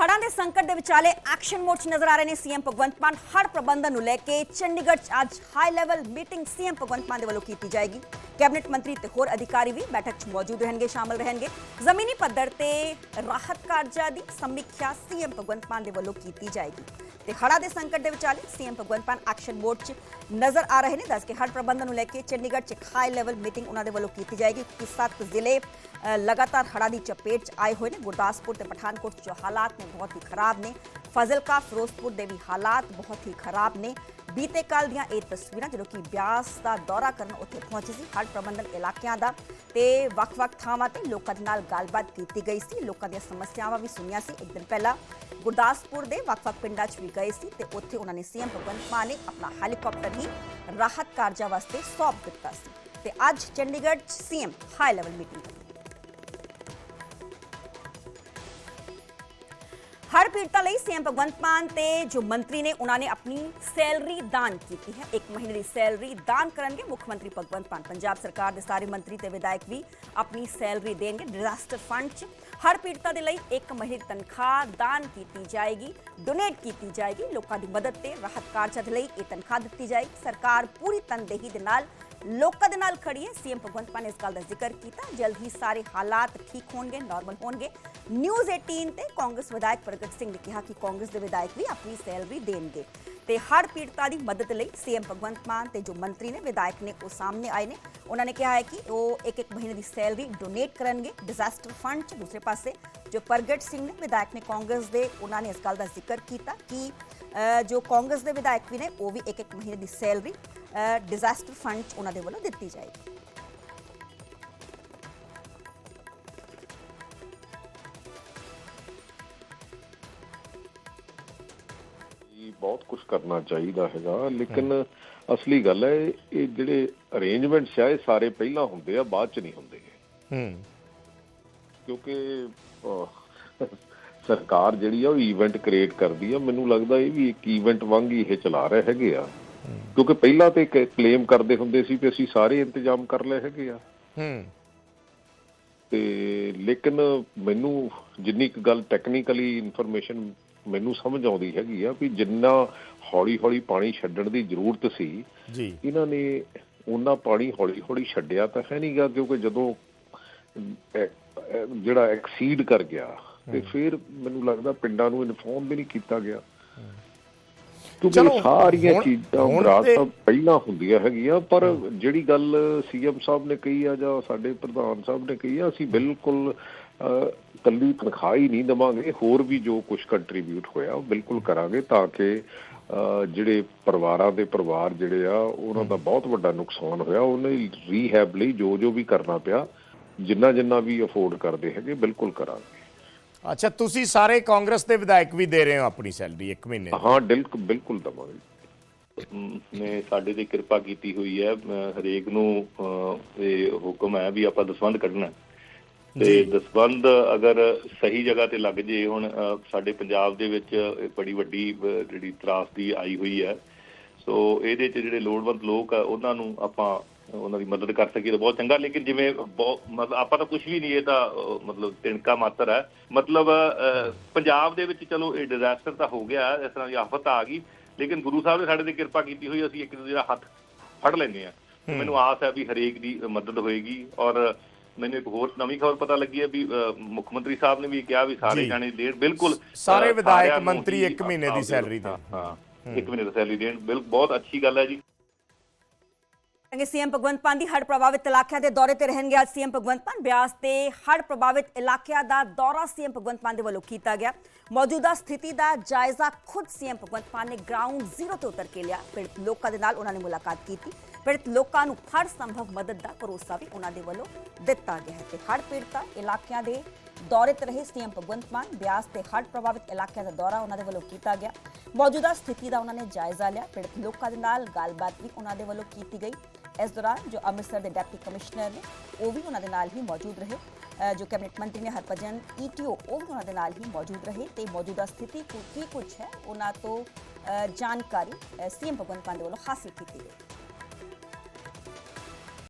ਹੜ੍ਹਾਂ ਦੇ ਸੰਕਟ ਦੇ ਵਿਚਾਲੇ ਐਕਸ਼ਨ ਮੋਡ 'ਚ ਨਜ਼ਰ ਆ ਰਹੇ ਨੇ ਸੀਐਮ ਭਗਵੰਤ ਮਾਨ। ਹੜ ਪ੍ਰਬੰਧਨ ਨੂੰ ਲੈ ਕੇ ਚੰਡੀਗੜ੍ਹ 'ਚ ਅੱਜ high level meeting CM Bhagwant Mann ਦੇ ਵੱਲੋਂ ਕੀਤੀ ਜਾਏਗੀ। ਕੈਬਨਿਟ ਮੰਤਰੀ ਤੇ ਹੋਰ ਅਧਿਕਾਰੀ ਵੀ ਬੈਠਕ 'ਚ ਮੌਜੂਦ ਰਹਿਣਗੇ, ਸ਼ਾਮਲ ਰਹਿਣਗੇ। ਜ਼ਮੀਨੀ ਪੱਧਰ ਤੇ ਰਾਹਤ ਕਾਰਜਾਂ ਦੀ ਸਮੀਖਿਆ ਸੀਐਮ ਭਗਵੰਤ ਮਾਨ ਦੇ ਵੱਲੋਂ ਕੀਤੀ ਜਾਏਗੀ। ਤੇ ਹੜ੍ਹਾਂ ਦੇ ਸੰਕਟ ਦੇ ਵਿਚਾਲੇ CM Bhagwant Mann action mode 'ਚ ਨਜ਼ਰ ਆ ਰਹੇ ਨੇ। ਦੱਸ ਕੇ ਹੜ੍ਹ ਪ੍ਰਬੰਧਨ ਨੂੰ ਲੈ ਕੇ ਚੰਡੀਗੜ੍ਹ 'ਚ ਇੱਕ ਹਾਈ ਲੈਵਲ ਮੀਟਿੰਗ ਉਹਨਾਂ ਦੇ ਵੱਲੋਂ ਕੀਤੀ ਜਾਏਗੀ। ਕਿਉਂਕਿ ਸੱਤ ਜ਼ਿਲ੍ਹੇ ਲਗਾਤਾਰ ਹੜਾ ਦੀ ਚਪੇਟ 'ਚ ਆਏ ਹੋਏ ਨੇ। ਗੁਰਦਾਸਪੁਰ ਤੇ ਪਠਾਨਕੋਟ 'ਚ ਜੋ ਹਾਲਾਤ ਨੇ ਬਹੁਤ ਹੀ ਖਰਾਬ ਨੇ। ਫਜ਼ਲਕਾ, ਫਿਰੋਜ਼ਪੁਰ ਦੇ ਵੀ ਹਾਲਾਤ ਬਹੁਤ ਹੀ ਖਰਾਬ ਨੇ। ਬੀਤੇ ਕੱਲ ਦੀਆਂ ਇਹ ਤਸਵੀਰਾਂ, ਜਦੋਂ ਕਿ ਬਿਆਸ ਦਾ ਦੌਰਾ ਕਰਨ ਉੱਥੇ ਪਹੁੰਚੇ ਸੀ ਹੜ੍ਹ ਪ੍ਰਬੰਧਨ ਇਲਾਕਿਆਂ ਦਾ ਤੇ ਵੱਖ-ਵੱਖ ਥਾਵਾਂ ਤੇ ਲੋਕਾਂ ਦੇ ਨਾਲ ਗੱਲਬਾਤ ਕੀਤੀ ਗਈ ਸੀ। ਲੋਕਾਂ ਦੀਆਂ ਸਮੱਸਿਆਵਾਂ ਵੀ ਸੁਣੀਆਂ ਸੀ। ਇੱਕ ਦਿਨ ਪਹਿਲਾਂ ਗੁਰਦਾਸਪੁਰ ਦੇ ਵੱਖ-ਵੱਖ ਪਿੰਡਾਂ 'ਚ ਵੀ ਗਏ ਸੀ ਤੇ ਉੱਥੇ ਉਹਨਾਂ ਨੇ ਸੀਐਮ ਭਗਵੰਤ ਮਾਨ ਨੇ ਆਪਣਾ ਹੈਲੀਕਾਪਟਰ ਹੀ ਰਾਹਤ ਕਾਰਜਾਂ ਵਾਸਤੇ ਸੌਂਪ ਦਿੱਤਾ ਸੀ। ਤੇ ਅੱਜ ਚੰਡੀਗੜ੍ਹ 'ਚ ਸੀਐਮ ਹਾਈ ਲੈਵਲ ਮੀਟਿੰਗ ਹਰ ਪੀੜਤਾਂ ਲਈ ਸੀਐਮ ਭਗਵੰਤ ਮਾਨ ਤੇ ਜੋ ਮੰਤਰੀ ਨੇ ਉਹਨਾਂ ਨੇ ਆਪਣੀ ਸੈਲਰੀ ਦਾਨ ਕੀਤੀ ਹੈ। ਇੱਕ ਮਹੀਨੇ ਦੀ ਸੈਲਰੀ ਦਾਨ ਕਰਨਗੇ ਮੁੱਖ ਮੰਤਰੀ ਭਗਵੰਤ ਮਾਨ। ਪੰਜਾਬ ਸਰਕਾਰ ਦੇ ਸਾਰੇ ਮੰਤਰੀ ਤੇ ਵਿਧਾਇਕ ਵੀ ਆਪਣੀ ਸੈਲਰੀ ਦੇਣਗੇ ਡਿਜ਼ਾਸਟਰ ਫੰਡ 'ਚ। ਹਰ ਪੀੜਤਾ ਦੇ ਲਈ ਇੱਕ ਮਹੀਨੇ ਦੀ ਤਨਖਾਹ ਦਾਨ ਕੀਤੀ ਜਾਏਗੀ, ਡੋਨੇਟ ਕੀਤੀ ਜਾਏਗੀ। ਲੋਕਾਂ ਦੀ ਮਦਦ ਤੇ ਰਾਹਤ ਕਾਰਜਾਂ ਦੇ ਲਈ ਇਹ ਤਨਖਾਹ ਦਿੱਤੀ ਜਾਏਗੀ। ਸਰਕਾਰ ਪੂਰੀ ਤਨਦੇਹੀ ਦੇ ਨਾਲ ਲੋਕਾਂ ਦੇ ਨਾਲ ਖੜੀ ਹੈ ਸੀਐਮ ਭਗਵੰਤ ਮਾਨ ਨੇ ਇਸ ਗੱਲ ਦਾ ਜ਼ਿਕਰ ਕੀਤਾ। ਜਲਦ ਹੀ ਸਾਰੇ ਹਾਲਾਤ ਠੀਕ ਹੋਣਗੇ ਨਾਰਮਲ ਹੋਣਗੇ। ਨਿਊਜ਼ 18 ਤੇ ਕਾਂਗਰਸ ਵਿਧਾਇਕ ਪ੍ਰਗਟ ਸਿੰਘ ਨੇ ਕਿਹਾ ਕਿ ਕਾਂਗਰਸ ਦੇ ਵਿਧਾਇਕ ਵੀ ਆਪਣੀ ਸੈਲਰੀ ਦੇਣਗੇ। ਤੇ ਹਰ ਪੀੜਤਾ ਦੀ ਮਦਦ ਲਈ ਸੀਐਮ ਭਗਵੰਤ ਮਾਨ ਤੇ ਜੋ ਮੰਤਰੀ ਨੇ, ਵਿਧਾਇਕ ਨੇ, ਉਹ ਸਾਹਮਣੇ ਆਏ ਨੇ। ਉਹਨਾਂ ਨੇ ਕਿਹਾ ਹੈ ਕਿ ਉਹ ਇੱਕ ਇੱਕ ਮਹੀਨੇ ਦੀ ਸੈਲਰੀ ਡੋਨੇਟ ਕਰਨਗੇ ਡਿਜ਼ਾਸਟਰ ਫੰਡ 'ਚ। ਦੂਸਰੇ ਪਾਸੇ ਜੋ ਪ੍ਰਗਟ ਸਿੰਘ ਨੇ, ਵਿਧਾਇਕ ਨੇ ਕਾਂਗਰਸ ਦੇ, ਉਹਨਾਂ ਨੇ ਇਸ ਗੱਲ ਦਾ ਜ਼ਿਕਰ ਕੀਤਾ ਕਿ ਜੋ ਕਾਂਗਰਸ ਦੇ ਵਿਧਾਇਕ ਵੀ ਨੇ ਉਹ ਵੀ ਇੱਕ ਇੱਕ ਮਹੀਨੇ ਦੀ ਸੈਲਰੀ ਡਿਜ਼ਾਸਟਰ ਫੰਡ 'ਚ ਉਹਨਾਂ ਦੇ ਵੱਲੋਂ ਦਿੱਤੀ ਜਾਏਗੀ। ਬਹੁਤ ਕੁਝ ਕਰਨਾ ਚਾਹੀਦਾ ਹੈਗਾ ਲੇਕਿਨ ਅਸਲੀ ਗੱਲ ਹੈ ਇਹ ਜਿਹੜੇ ਅਰੇਂਜਮੈਂਟਸ ਆ ਇਹ ਸਾਰੇ ਪਹਿਲਾਂ ਹੁੰਦੇ ਆ ਬਾਅਦ ਚ ਨਹੀਂ ਹੁੰਦੇ ਹੂੰ। ਕਿਉਂਕਿ ਸਰਕਾਰ ਜਿਹੜੀ ਆ ਉਹ ਇਵੈਂਟ ਕ੍ਰੀਏਟ ਕਰਦੀ ਆ। ਮੈਨੂੰ ਲੱਗਦਾ ਇਹ ਵੀ ਇੱਕ ਇਵੈਂਟ ਵਾਂਗ ਹੀ ਇਹ ਚਲਾ ਰਹੇ ਹੈਗੇ ਆ। ਕਿਉਂਕਿ ਪਹਿਲਾਂ ਤੇ ਕਲੇਮ ਕਰਦੇ ਹੁੰਦੇ ਸੀ ਕਿ ਅਸੀਂ ਸਾਰੇ ਇੰਤਜ਼ਾਮ ਕਰ ਲਏ ਹੈਗੇ ਆ। ਹੂੰ। ਤੇ ਲੇਕਿਨ ਮੈਨੂੰ ਜਿੰਨੀ ਕੁ ਗੱਲ ਟੈਕਨੀਕਲੀ ਇਨਫੋਰਮੇਸ਼ਨ ਮੈਨੂੰ ਸਮਝ ਆਉਂਦੀ ਹੈਗੀ ਆ ਵੀ ਜਿੰਨਾ ਹੌਲੀ ਹੌਲੀ ਪਾਣੀ ਛੱਡਣ ਦੀ ਜ਼ਰੂਰਤ ਸੀ ਜੀ। ਇਹਨਾਂ ਨੇ ਉਹਨਾਂ ਪਾਣੀ ਹੌਲੀ ਹੌਲੀ ਛੱਡਿਆ ਤਾਂ ਹੈ ਨਹੀਂਗਾ ਕਿਉਂਕਿ ਜਦੋਂ ਜਿਹੜਾ ਐਕਸੀਡ ਕਰ ਗਿਆ ਤੇ ਫਿਰ ਮੈਨੂੰ ਲੱਗਦਾ ਪਿੰਡਾਂ ਨੂੰ ਇਨਫੋਰਮ ਵੀ ਨਹੀਂ ਕੀਤਾ ਗਿਆ। ਕਿਉਂਕਿ ਸਾਰੀਆਂ ਚੀਜ਼ਾਂ ਹੁਣ ਬਰਾਤ ਤੇ- ਤਾਂ ਪਹਿਲਾਂ ਹੁੰਦੀਆਂ ਹੈਗੀਆਂ ਪਰ ਜਿਹੜੀ ਗੱਲ ਸੀਐਮ ਸਾਹਿਬ ਨੇ ਕਹੀ ਆ ਜਾਂ ਸਾਡੇ ਪ੍ਰਧਾਨ ਸਾਹਿਬ ਨੇ ਕਹੀ ਆ ਅਸੀਂ ਬਿਲਕੁਲ ਕੱਲੀ ਤਨਖਾਹ ਹੀ ਨਹੀਂ ਦਵਾਂਗੇ ਹੋਰ ਵੀ ਜੋ ਕੁਝ ਕੰਟਰੀਬਿਊਟ ਹੋਇਆ ਉਹ ਬਿਲਕੁਲ ਕਰਾਂਗੇ ਤਾਂ ਕਿ ਜਿਹੜੇ ਪਰਿਵਾਰਾਂ ਦੇ ਪਰਿਵਾਰ ਜਿਹੜੇ ਆ ਉਹਨਾਂ ਦਾ ਬਹੁਤ ਵੱਡਾ ਨੁਕਸਾਨ ਹੋਇਆ ਉਹਨਾਂ ਦੀ ਰੀਹੈਬ ਲਈ ਜੋ ਜੋ ਵੀ ਕਰਨਾ ਪਿਆ ਜਿੰਨਾ ਜਿੰਨਾ ਵੀ ਅਫੋਰਡ ਕਰਦੇ ਹੈਗੇ ਬਿਲਕੁਲ ਕਰਾਂਗੇ। ਅੱਛਾ ਤੁਸੀਂ ਸਾਰੇ ਕਾਂਗਰਸ ਦੇ ਵਿਧਾਇਕ ਵੀ ਦੇ ਰਹੇ ਹੋ ਆਪਣੀ ਸੈਲਰੀ ਇੱਕ ਮਹੀਨੇ ਦੀ। ਹਾਂ ਦਿਲ ਬਿਲਕੁਲ ਦਵਾਂਗੇ ਨੇ ਸਾਡੇ ਤੇ ਕਿਰਪਾ ਕੀਤੀ ਹੋਈ ਹੈ ਅਮ ਹਰੇਕ ਨੂੰ ਇਹ ਹੁਕਮ ਹੈ ਵੀ ਆਪਾਂ ਦਸਵੰਧ ਕੱਢਣਾ ਹੈ। ਤੇ। ਦਸਵੰਧ ਅਗਰ ਸਹੀ ਜਗ੍ਹਾ ਤੇ ਲੱਗ ਜੇ ਹੁਣ ਸਾਡੇ ਪੰਜਾਬ ਦੇ ਵਿੱਚ ਇਹ ਬੜੀ ਵੱਡੀ ਅਹ, ਜਿਹੜੀ ਤਰਾਸਦੀ ਆਈ ਹੋਈ ਹੈ ਸੋ ਇਹਦੇ ਚ ਜਿਹੜੇ ਲੋੜਵੰਦ ਲੋਕ ਆ ਉਹਨਾਂ ਨੂੰ ਆਪਾਂ ਉਹਨਾਂ ਦੀ ਮਦਦ ਕਰ ਸਕੀਏ ਤਾਂ ਬਹੁਤ ਚੰਗਾ ਲੇਕਿਨ ਜਿਵੇਂ ਮਤਲਬ ਆਪਾਂ ਤਾਂ ਕੁਝ ਵੀ ਨਹੀਂ ਇਹ ਤਾਂ ਮਤਲਬ ਤਿਣਕਾ ਮਾਤਰ ਹੈ। ਮਤਲਬ ਪੰਜਾਬ ਦੇ ਵਿੱਚ ਚਲੋ ਇਹ ਡਿਜ਼ਾਸਟਰ ਤਾਂ ਹੋ ਗਿਆ ਇਸ ਤਰ੍ਹਾਂ ਦੀ ਆਫਤ ਆ ਗਈ ਲੇਕਿਨ ਗੁਰੂ ਸਾਹਿਬ ਨੇ ਸਾਡੇ ਤੇ ਕਿਰਪਾ ਕੀਤੀ ਹੋਈ ਅਸੀਂ ਇੱਕ ਦੂਜੇ ਦਾ ਹੱਥ ਫੜ ਲੈਂਦੇ ਆ ਮੈਨੂੰ ਆਸ ਹੈ ਵੀ ਹਰੇਕ ਦੀ ਮਦਦ ਹੋਏਗੀ ਔਰ ਮੈਨੂੰ ਇੱਕ ਹੋਰ ਨਵੀਂ ਖਬਰ ਪਤਾ ਲੱਗੀ ਹੈ ਵੀ ਮੁੱਖ ਮੰਤਰੀ ਸਾਹਿਬ ਨੇ ਵੀ ਕਿਹਾ ਵੀ ਸਾਰੇ। ਜਾਣੇ ਦੇਣ ਬਿਲਕੁਲ ਸਾਰੇ ਵਿਧਾਇਕ, ਮੰਤਰੀ ਹੀ ਇੱਕ ਮਹੀਨੇ ਦੀ ਸੈਲਰੀ ਦੇਣ। ਹਾਂ ਹਾਂ, ਇੱਕ ਮਹੀਨੇ ਦੀ ਸੈਲਰੀ ਦੇਣ ਬਿਲਕੁਲ ਬਹੁਤ ਅੱਛੀ ਗੱਲ ਹੈ ਜੀ। ਕਿ ਸੀਐਮ ਭਗਵੰਤ ਮਾਨ ਦੀ ਹੜ੍ਹ ਪ੍ਰਭਾਵਿਤ ਇਲਾਕਿਆਂ ਦੇ ਦੌਰੇ ਤੇ ਰਹਿਣਗੇ। ਅੱਜ ਸੀਐਮ ਭਗਵੰਤ ਮਾਨ ਬਿਆਸ ਤੇ ਹੜ੍ਹ ਪ੍ਰਭਾਵਿਤ ਇਲਾਕਿਆਂ ਦਾ ਦੌਰਾ ਸੀਐਮ ਭਗਵੰਤ ਮਾਨ ਦੇ ਵੱਲੋਂ ਕੀਤਾ ਗਿਆ। ਮੌਜੂਦਾ ਸਥਿਤੀ ਦਾ ਜਾਇਜ਼ਾ ਖੁਦ ਸੀਐਮ ਭਗਵੰਤ ਮਾਨ ਨੇ ਗਰਾਊਂਡ ਜ਼ੀਰੋ ਤੇ ਉਤਰ ਕੇ ਲਿਆ। ਪੀੜਤ ਲੋਕਾਂ ਦੇ ਨਾਲ ਉਹਨਾਂ ਨੇ ਮੁਲਾਕਾਤ ਕੀਤੀ। ਪੀੜਤ ਲੋਕਾਂ ਨੂੰ ਹਰ ਸੰਭਵ ਮਦਦ ਦਾ ਭਰੋਸਾ ਵੀ ਉਹਨਾਂ ਦੇ ਵੱਲੋਂ ਦਿੱਤਾ ਗਿਆ ਹੈ। ਤੇ ਹੜ੍ਹ ਪੀੜਤਾ ਇਲਾਕਿਆਂ ਦੇ ਦੌਰੇ ਤੇ ਰਹੇ ਸੀਐਮ ਭਗਵੰਤ ਮਾਨ ਬਿਆਸ ਤੇ ਹੜ੍ਹ ਪ੍ਰਭਾਵਿਤ ਇਲਾਕਿਆਂ ਦਾ ਦੌਰਾ ਉਹਨਾਂ ਦੇ ਵੱਲੋਂ ਕੀਤਾ ਗਿਆ। ਮੌਜੂਦਾ ਸਥਿਤੀ ਦਾ ਉਹਨਾਂ ਨੇ ਜਾਇਜ਼ਾ ਲਿਆ। ਪੀੜਤ ਲੋਕਾਂ ਦੇ ਨਾਲ ਗੱਲਬਾਤ ਵੀ ਉਹਨਾਂ ਦੇ ਵੱਲੋਂ ਕੀਤੀ ਗਈ। ਇਸ ਦੌਰਾਨ ਜੋ ਅੰਮ੍ਰਿਤਸਰ ਦੇ ਡਿਪਟੀ ਕਮਿਸ਼ਨਰ ਨੇ ਉਹ ਵੀ ਉਹਨਾਂ ਦੇ ਨਾਲ ਹੀ ਮੌਜੂਦ ਰਹੇ। ਜੋ ਕੈਬਨਿਟ ਮੰਤਰੀ ਨੇ ਹਰਭਜਨ ਈਟੀਓ ਉਹ ਵੀ ਉਹਨਾਂ ਦੇ ਨਾਲ ਹੀ ਮੌਜੂਦ ਰਹੇ ਤੇ ਮੌਜੂਦਾ ਸਥਿਤੀ ਕੁ- ਕੀ ਕੁਝ ਹੈ ਉਹਨਾਂ ਤੋਂ ਅ, ਜਾਣਕਾਰੀ ਸੀਐਮ ਭਗਵੰਤ ਮਾਨ ਦੇ ਵੱਲੋਂ ਹਾਸਲ ਕੀਤੀ ਗਈ।